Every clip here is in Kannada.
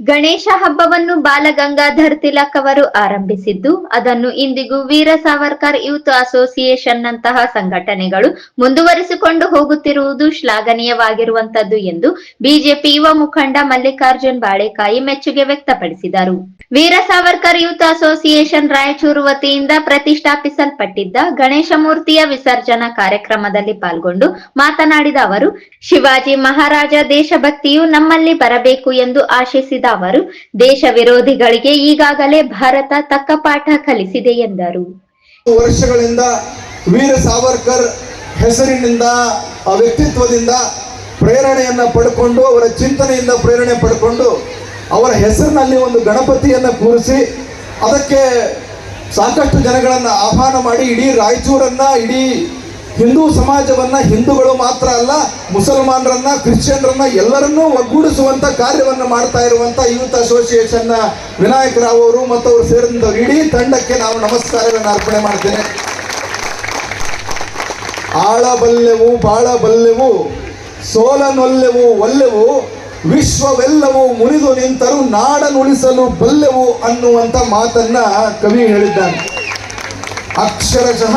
ಗಣೇಶ ಹಬ್ಬವನ್ನು ಬಾಲಗಂಗಾಧರ್ ತಿಲಕ್ ಅವರು ಆರಂಭಿಸಿದ್ದು, ಅದನ್ನು ಇಂದಿಗೂ ವೀರ ಸಾವರ್ಕರ್ ಯೂತ್ ಅಸೋಸಿಯೇಷನ್ ನಂತಹ ಸಂಘಟನೆಗಳು ಮುಂದುವರಿಸಿಕೊಂಡು ಹೋಗುತ್ತಿರುವುದು ಶ್ಲಾಘನೀಯವಾಗಿರುವಂತದ್ದು ಎಂದು ಬಿಜೆಪಿ ಯುವ ಮುಖಂಡ ಮಲ್ಲಿಕಾರ್ಜುನ್ ಬಾಳೆಕಾಯಿ ಮೆಚ್ಚುಗೆ ವ್ಯಕ್ತಪಡಿಸಿದರು. ವೀರ ಸಾವರ್ಕರ್ ಯೂತ್ ಅಸೋಸಿಯೇಷನ್ ರಾಯಚೂರು ವತಿಯಿಂದ ಪ್ರತಿಷ್ಠಾಪಿಸಲ್ಪಟ್ಟಿದ್ದ ಗಣೇಶ ಮೂರ್ತಿಯ ವಿಸರ್ಜನಾ ಕಾರ್ಯಕ್ರಮದಲ್ಲಿ ಪಾಲ್ಗೊಂಡು ಮಾತನಾಡಿದ ಅವರು, ಶಿವಾಜಿ ಮಹಾರಾಜ ದೇಶಭಕ್ತಿಯು ನಮ್ಮಲ್ಲಿ ಬರಬೇಕು ಎಂದು ಆಶಿಸಿದ ಅವರು ದೇಶ ವಿರೋಧಿಗಳಿಗೆ ಈಗಾಗಲೇ ಭಾರತ ತಕ್ಕ ಪಾಠ ಕಲಿಸಿದೆ ಎಂದರು. ವರ್ಷಗಳಿಂದ ವೀರ ಸಾವರ್ಕರ್ ಹೆಸರಿನಿಂದ ವ್ಯಕ್ತಿತ್ವದಿಂದ ಪ್ರೇರಣೆಯನ್ನ ಪಡ್ಕೊಂಡು, ಅವರ ಚಿಂತನೆಯಿಂದ ಪ್ರೇರಣೆ ಪಡ್ಕೊಂಡು, ಅವರ ಹೆಸರಿನಲ್ಲಿ ಒಂದು ಗಣಪತಿಯನ್ನ ಕೂರಿಸಿ, ಅದಕ್ಕೆ ಸಾಕಷ್ಟು ಜನಗಳನ್ನ ಆಹ್ವಾನ ಮಾಡಿ, ಇಡೀ ರಾಯಚೂರನ್ನ, ಇಡೀ ಹಿಂದೂ ಸಮಾಜವನ್ನ ಹಿಂದೂಗಳು ಮಾತ್ರ ಅಲ್ಲ, ಮುಸಲ್ಮಾನರನ್ನ, ಕ್ರಿಶ್ಚಿಯನ್ರನ್ನ ಎಲ್ಲರನ್ನೂ ಒಗ್ಗೂಡಿಸುವಂತ ಕಾರ್ಯವನ್ನ ಮಾಡ್ತಾ ಇರುವಂತ ಯೂತ್ ಅಸೋಸಿಯೇಷನ್ ವಿನಾಯಕ ರಾವ್ ಅವರು ಮತ್ತು ಅವರು ಸೇರಿದ ಇಡೀ ತಂಡಕ್ಕೆ ನಾವು ನಮಸ್ಕಾರಗಳನ್ನು ಅರ್ಪಣೆ ಮಾಡ್ತೇನೆ. ಆಳಬಲ್ಲೆವು, ಬಾಳಬಲ್ಲೆವು, ಸೋಲನೊಲ್ಲೆವು, ಒಲ್ಲೆವು, ವಿಶ್ವವೆಲ್ಲವೂ ಮುರಿದು ನಿಂತರೂ ನಾಡನುಳಿಸಲು ಬಲ್ಲೆವು ಅನ್ನುವಂತ ಮಾತನ್ನ ಕವಿ ಹೇಳಿದ್ದಾನೆ. ಅಕ್ಷರಶಃ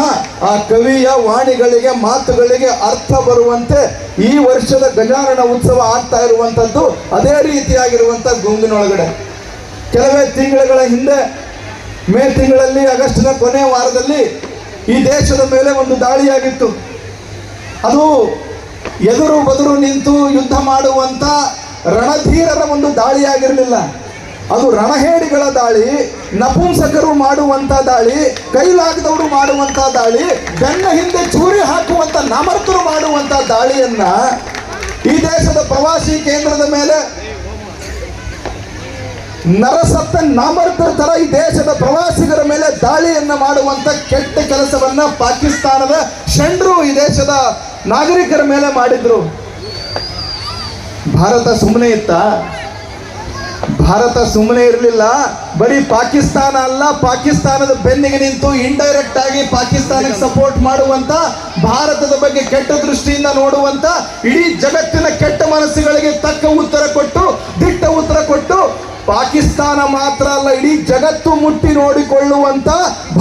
ಆ ಕವಿಯ ವಾಣಿಗಳಿಗೆ, ಮಾತುಗಳಿಗೆ ಅರ್ಥ ಬರುವಂತೆ ಈ ವರ್ಷದ ಗಜಾನನ ಉತ್ಸವ ಆಗ್ತಾ ಇರುವಂತದ್ದು ಅದೇ ರೀತಿಯಾಗಿರುವಂತ ಗುಂಗಿನೊಳಗಡೆ. ಕೆಲವೇ ತಿಂಗಳುಗಳ ಹಿಂದೆ, ಮೇ ತಿಂಗಳಲ್ಲಿ, ಆಗಸ್ಟ್ನ ಕೊನೆಯ ವಾರದಲ್ಲಿ ಈ ದೇಶದ ಮೇಲೆ ಒಂದು ದಾಳಿಯಾಗಿತ್ತು. ಅದು ಎದುರು ಬದುರು ನಿಂತು ಯುದ್ಧ ಮಾಡುವಂತ ರಣಧೀರರ ಒಂದು ದಾಳಿಯಾಗಿರಲಿಲ್ಲ. ಅದು ರಣಹೇಡಿಗಳ ದಾಳಿ, ನಪುಂಸಕರು ಮಾಡುವಂತ ದಾಳಿ, ಕೈಲಾಗದವರು ಮಾಡುವಂತ ದಾಳಿ, ಬೆನ್ನ ಹಿಂದೆ ಚೂರಿ ಹಾಕುವಂತ ನಾಮರ್ತರು ಮಾಡುವಂತ ದಾಳಿಯನ್ನ ಈ ದೇಶದ ಪ್ರವಾಸಿ ಕೇಂದ್ರದ ಮೇಲೆ ನರಸತ್ತ ನಾಮರ್ತರ ತರ ಈ ದೇಶದ ಪ್ರವಾಸಿಗರ ಮೇಲೆ ದಾಳಿಯನ್ನ ಮಾಡುವಂತ ಕೆಟ್ಟ ಕೆಲಸವನ್ನ ಪಾಕಿಸ್ತಾನದ ಷಂಡ್ರು ಈ ದೇಶದ ನಾಗರಿಕರ ಮೇಲೆ ಮಾಡಿದ್ರು. ಭಾರತ ಸುಮ್ಮನೆ ಇತ್ತ? ಭಾರತ ಸುಮ್ಮನೆ ಇರಲಿಲ್ಲ. ಬರೀ ಪಾಕಿಸ್ತಾನ ಅಲ್ಲ, ಪಾಕಿಸ್ತಾನದ ಬೆನ್ನಿಗೆ ನಿಂತು ಇಂಡೈರೆಕ್ಟ್ ಆಗಿ ಪಾಕಿಸ್ತಾನಕ್ಕೆ ಸಪೋರ್ಟ್ ಮಾಡುವಂತ, ಭಾರತದ ಬಗ್ಗೆ ಕೆಟ್ಟ ದೃಷ್ಟಿಯಿಂದ ನೋಡುವಂತ, ಇಡೀ ಜಗತ್ತಿನ ಕೆಟ್ಟ ಮನಸ್ಸುಗಳಿಗೆ ತಕ್ಕ ಉತ್ತರ ಕೊಟ್ಟು, ದಿಟ್ಟ ಉತ್ತರ ಕೊಟ್ಟು, ಪಾಕಿಸ್ತಾನ ಮಾತ್ರ ಅಲ್ಲ, ಇಡೀ ಜಗತ್ತು ಮುಟ್ಟಿ ನೋಡಿಕೊಳ್ಳುವಂತ,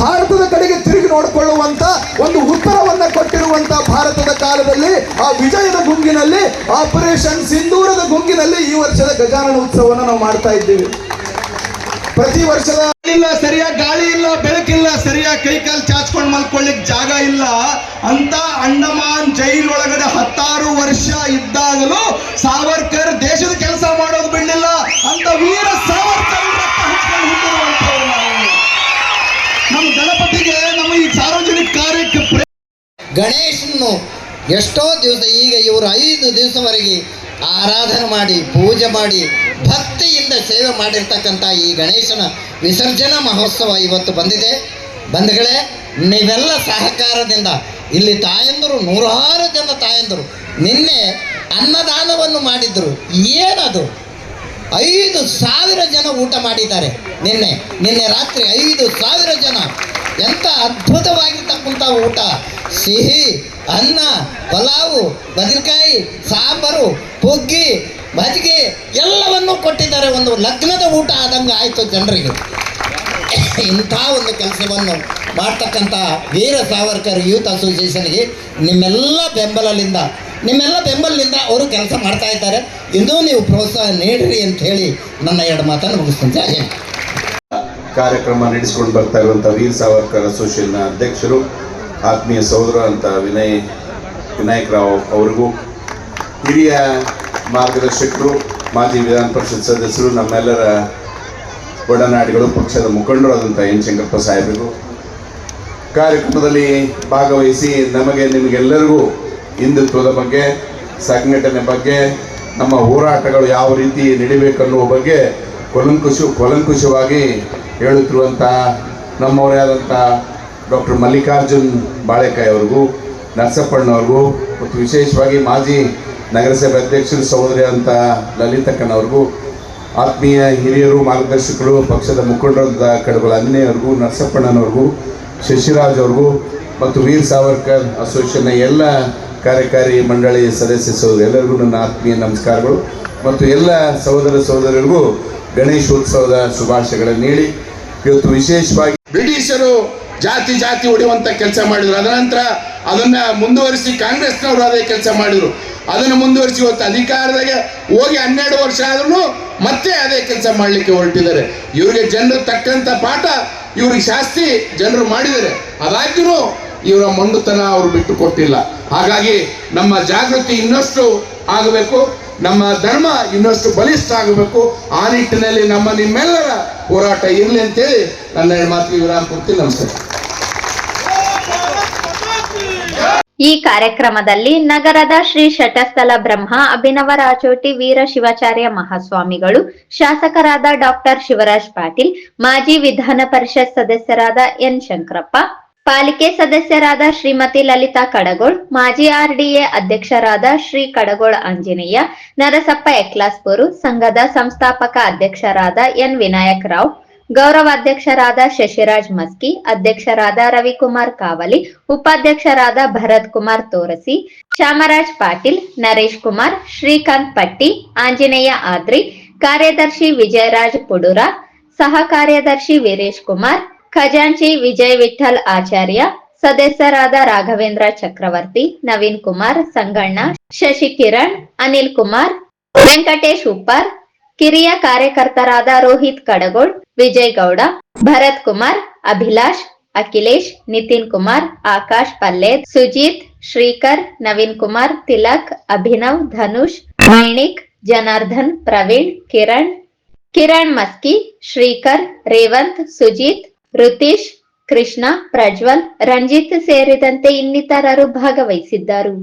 ಭಾರತದ ಕಡೆಗೆ ತಿರುಗಿ ನೋಡಿಕೊಳ್ಳುವಂತ ಒಂದು ಕಾಲದಲ್ಲಿ ಆ ವಿಜಯದ ಗುಂಗಿನಲ್ಲಿ ಆಪರೇಷನ್ ಸಿಂಧೂರದ ಗುಂಗಿನಲ್ಲಿ ಈ ವರ್ಷದ ಗಜಾನನ ಉತ್ಸವವನ್ನು ನಾವು ಮಾಡ್ತಾ ಇದ್ದೀವಿ ಪ್ರತಿ ವರ್ಷದ ಇಲ್ಲ ಸರಿಯಾಗಿ ಗಾಳಿ ಇಲ್ಲ ಬೆಳಕಿಲ್ಲ ಸರಿಯಾಗಿ ಕೈ ಕಾಲು ಚಾಚ್ಕೊಂಡು ಮಲ್ಕೊಳ್ಳಿಕ್ ಜಾಗ ಇಲ್ಲ ಅಂತ ಅಂಡಮಾನ್ ಜೈಲ್ ಒಳಗಡೆ ಹತ್ತಾರು ವರ್ಷ ಇದ್ದಾಗಲೂ ಸಾವರ್ಕರ್ ದೇಶದ ಕೆಲಸ ಮಾಡೋದು ಬಿಡಲಿಲ್ಲ ಅಂತ ವೀರ ಸಾವರ್ಕರ್. ನಮ್ಮ ಗಣಪತಿಗೆ ನಮ್ಮ ಈ ಸಾರ್ವಜನಿಕ ಕಾರ್ಯಕ್ಕೆ ಪ್ರೇ- ಗಣೇಶನ್ನು ಎಷ್ಟೋ ದಿವಸ ಈಗ ಇವರು ಐದು ದಿವಸವರೆಗೆ ಆರಾಧನೆ ಮಾಡಿ, ಪೂಜೆ ಮಾಡಿ, ಭಕ್ತಿಯಿಂದ ಸೇವೆ ಮಾಡಿರ್ತಕ್ಕಂಥ ಈ ಗಣೇಶನ ವಿಸರ್ಜನಾ ಮಹೋತ್ಸವ ಇವತ್ತು ಬಂದಿದೆ. ಬಂಧುಗಳೇ, ನೀವೆಲ್ಲ ಸಹಕಾರದಿಂದ ಇಲ್ಲಿ ತಾಯಂದರು, ನೂರಾರು ಜನ ತಾಯಂದರು ನಿನ್ನೆ ಅನ್ನದಾನವನ್ನು ಮಾಡಿದ್ರು. ಏನದು ಐದು ಸಾವಿರ ಜನ ಊಟ ಮಾಡಿದ್ದಾರೆ ನಿನ್ನೆ. ನಿನ್ನೆ ರಾತ್ರಿ ಐದು ಸಾವಿರ ಜನ. ಎಂಥ ಅದ್ಭುತವಾಗಿರ್ತಕ್ಕಂಥ ಊಟ. ಸಿಹಿ ಅನ್ನ, ಪಲಾವು ಬದನೆಕಾಯಿ ಸಾಂಬಾರು, ಪುಗ್ಗಿ, ಮಜ್ಜಿಗೆ ಎಲ್ಲವನ್ನೂ ಕೊಟ್ಟಿದ್ದಾರೆ. ಒಂದು ಲಗ್ನದ ಊಟ ಆದಂಗೆ ಆಯಿತು ಜನರಿಗೆ. ಇಂಥ ಒಂದು ಕೆಲಸವನ್ನು ಮಾಡ್ತಕ್ಕಂಥ ವೀರ ಸಾವರ್ಕರ್ ಯೂತ್ ಅಸೋಸಿಯೇಷನ್ಗೆ ನಿಮ್ಮೆಲ್ಲ ಬೆಂಬಲದಿಂದ ನಿಮ್ಮೆಲ್ಲ ಬೆಂಬಲದಿಂದ ಅವರು ಕೆಲಸ ಮಾಡ್ತಾ ಇದ್ದಾರೆ. ಇನ್ನೂ ನೀವು ಪ್ರೋತ್ಸಾಹ ನೀಡಿರಿ ಅಂತ ಹೇಳಿ ನನ್ನ ಎರಡು ಮಾತನ್ನು ಮುಗಿಸ್ತೀನಿ. ಕಾರ್ಯಕ್ರಮ ನಡೆಸಿಕೊಂಡು ಬರ್ತಾ ಇರುವಂಥ ವೀರ್ ಸಾವರ್ಕರ್ ಅಸೋಸಿಯೇಷನ್ನ ಅಧ್ಯಕ್ಷರು ಆತ್ಮೀಯ ಸಹೋದರ ಅಂತ ವಿನಯ್, ವಿನಾಯಕ್ ರಾವ್ ಅವರಿಗೂ ಹಿರಿಯ ಮಾರ್ಗದರ್ಶಕರು, ಮಾಜಿ ವಿಧಾನ ಪರಿಷತ್ ಸದಸ್ಯರು, ನಮ್ಮೆಲ್ಲರ ಒಡನಾಡಿಗಳು, ಪಕ್ಷದ ಮುಖಂಡರು ಆದಂಥ ಎನ್ ಶಂಕರಪ್ಪ ಸಾಹೇಬರಿಗೂ ಕಾರ್ಯಕ್ರಮದಲ್ಲಿ ಭಾಗವಹಿಸಿ ನಮಗೆ ನಿಮಗೆಲ್ಲರಿಗೂ ಹಿಂದುತ್ವದ ಬಗ್ಗೆ, ಸಂಘಟನೆ ಬಗ್ಗೆ, ನಮ್ಮ ಹೋರಾಟಗಳು ಯಾವ ರೀತಿ ನಡಿಬೇಕನ್ನುವ ಬಗ್ಗೆ ಕೊಲಂಕುಶ ಕೊಲಂಕುಶವಾಗಿ ಹೇಳುತ್ತಿರುವಂಥ ನಮ್ಮವರೇ ಆದಂಥ ಡಾಕ್ಟರ್ ಮಲ್ಲಿಕಾರ್ಜುನ್ ಬಾಳೆಕಾಯಿ ಅವ್ರಿಗೂ ನರಸಪ್ಪಣ್ಣವ್ರಿಗೂ, ಮತ್ತು ವಿಶೇಷವಾಗಿ ಮಾಜಿ ನಗರಸಭೆ ಅಧ್ಯಕ್ಷರು ಸಹೋದರಿ ಅಂತ ಲಲಿತಕ್ಕನವ್ರಿಗೂ, ಆತ್ಮೀಯ ಹಿರಿಯರು, ಮಾರ್ಗದರ್ಶಕರು, ಪಕ್ಷದ ಮುಖಂಡರಾದ ಕಡುಗಳ ಅನ್ನೆಯವ್ರಿಗೂ ನರಸಪ್ಪಣ್ಣನವ್ರಿಗೂ ಶಶಿರಾಜ್ ಅವ್ರಿಗೂ ಮತ್ತು ವೀರ್ ಸಾವರ್ಕರ್ ಅಸೋಸಿಯೇಷನ್ನ ಎಲ್ಲ ಕಾರ್ಯಕಾರಿ ಮಂಡಳಿ ಸದಸ್ಯ ಸಹೋದರಿ ಎಲ್ಲರಿಗೂ ನನ್ನ ಆತ್ಮೀಯ ನಮಸ್ಕಾರಗಳು. ಮತ್ತು ಎಲ್ಲ ಸಹೋದರ ಸಹೋದರರಿಗೂ ಗಣೇಶೋತ್ಸವದ ಶುಭಾಶಯಗಳನ್ನು ನೀಡಿ, ಇವತ್ತು ವಿಶೇಷವಾಗಿ ಬ್ರಿಟಿಷರು ಜಾತಿ ಜಾತಿ ಹೊಡೆಯುವಂತ ಕೆಲಸ ಮಾಡಿದ್ರು. ಅದನಂತರ ಅದನ್ನ ಮುಂದುವರಿಸಿ ಕಾಂಗ್ರೆಸ್ನವರು ಅದೇ ಕೆಲಸ ಮಾಡಿದ್ರು. ಅದನ್ನು ಮುಂದುವರಿಸಿ ಇವತ್ತು ಅಧಿಕಾರದಾಗೆ ಹೋಗಿ ಹನ್ನೆರಡು ವರ್ಷ ಆದ್ರೂ ಮತ್ತೆ ಅದೇ ಕೆಲಸ ಮಾಡಲಿಕ್ಕೆ ಹೊರಟಿದ್ದಾರೆ. ಇವರಿಗೆ ಜನರು ತಕ್ಕಂತ ಪಾಠ ಇವ್ರಿಗೆ ಶಾಸ್ತಿ ಜನರು ಮಾಡಿದ್ದಾರೆ. ಅದಾಗ್ಯೂ ಇವರ ಮಂಡುತನ ಅವರು ಬಿಟ್ಟು ಕೊಟ್ಟಿಲ್ಲ. ಹಾಗಾಗಿ ನಮ್ಮ ಜಾಗೃತಿ ಇನ್ನಷ್ಟು ಆಗಬೇಕು, ನಮ್ಮ ಧರ್ಮ ಇನ್ನಷ್ಟು ಬಲಿಷ್ಠ ಆಗಬೇಕು. ಆ ನಿಟ್ಟಿನಲ್ಲಿ ನಮ್ಮ ನಿಮ್ಮೆಲ್ಲರ ಹೋರಾಟ ಇರಲಿ ಅಂತೇಳಿ ನನ್ನ ಮಾತಿಗೆ ವಿರಾಮ ಕೊಡ್ತೀನಿ. ನಮಸ್ಕಾರ. ಈ ಕಾರ್ಯಕ್ರಮದಲ್ಲಿ ನಗರದ ಶ್ರೀ ಶಟಸ್ಥಲ ಬ್ರಹ್ಮ ಅಭಿನವ ರಾಚೋಟಿ ವೀರ ಶಿವಾಚಾರ್ಯ ಮಹಾಸ್ವಾಮಿಗಳು, ಶಾಸಕರಾದ ಡಾಕ್ಟರ್ ಶಿವರಾಜ್ ಪಾಟೀಲ್, ಮಾಜಿ ವಿಧಾನ ಪರಿಷತ್ ಸದಸ್ಯರಾದ ಎನ್ ಶಂಕರಪ್ಪ, ಪಾಲಿಕೆ ಸದಸ್ಯರಾದ ಶ್ರೀಮತಿ ಲಲಿತಾ ಕಡಗೋಳ್, ಮಾಜಿ ಆರ್ಡಿಎ ಅಧ್ಯಕ್ಷರಾದ ಶ್ರೀ ಕಡಗೋಳ್ ಆಂಜನೇಯ, ನರಸಪ್ಪ ಎಕ್ಲಾಸ್ಪುರು, ಸಂಘದ ಸಂಸ್ಥಾಪಕ ಅಧ್ಯಕ್ಷರಾದ ಎನ್ ವಿನಾಯಕ್ ರಾವ್ ಗೌರವಾಧ್ಯಕ್ಷರಾದ ಶಶಿರಾಜ್ ಮಸ್ಕಿ, ಅಧ್ಯಕ್ಷರಾದ ರವಿಕುಮಾರ್ ಕಾವಲಿ, ಉಪಾಧ್ಯಕ್ಷರಾದ ಭರತ್ ಕುಮಾರ್ ತೋರಸಿ, ಶ್ಯಾಮರಾಜ್ ಪಾಟೀಲ್, ನರೇಶ್ ಕುಮಾರ್, ಶ್ರೀಕಾಂತ್ ಪಟ್ಟಿ, ಆಂಜನೇಯ ಆದ್ರಿ, ಕಾರ್ಯದರ್ಶಿ ವಿಜಯರಾಜ್ ಪುಡುರ ಸಹ ಕಾರ್ಯದರ್ಶಿ ವೀರೇಶ್ ಕುಮಾರ್, ಖಜಾಂಚಿ ವಿಜಯ್ ವಿಠಲ್ ಆಚಾರ್ಯ, ಸದಸ್ಯರಾದ ರಾಘವೇಂದ್ರ ಚಕ್ರವರ್ತಿ, ನವೀನ್ ಕುಮಾರ್, ಸಂಗಣ್ಣ ಶಶಿ ಕಿರಣ್ ಅನಿಲ್ ಕುಮಾರ್, ವೆಂಕಟೇಶ್ ಉಪ್ಪಾರ್ ಕಿರಿಯ ಕಾರ್ಯಕರ್ತರಾದ ರೋಹಿತ್ ಕಡಗೋಳ್ ವಿಜಯ್ ಗೌಡ ಭರತ್ ಕುಮಾರ್, ಅಭಿಲಾಷ್, ಅಖಿಲೇಶ್, ನಿತಿನ್ ಕುಮಾರ್, ಆಕಾಶ್ ಪಲ್ಲೆ ಸುಜಿತ್, ಶ್ರೀಕರ್, ನವೀನ್ ಕುಮಾರ್, ತಿಲಕ್, ಅಭಿನವ್, ಧನುಷ್, ಮೈಣಿಕ್, ಜನಾರ್ದನ್, ಪ್ರವೀಣ್, ಕಿರಣ್ ಕಿರಣ್ ಮಸ್ಕಿ, ಶ್ರೀಕರ್, ರೇವಂತ್, ಸುಜಿತ್, ರುತೀಶ್, ಕೃಷ್ಣ, ಪ್ರಜ್ವಲ್, ರಂಜಿತ್ ಸೇರಿದಂತೆ ಇನ್ನಿತರರು ಭಾಗವಹಿಸಿದ್ದರು.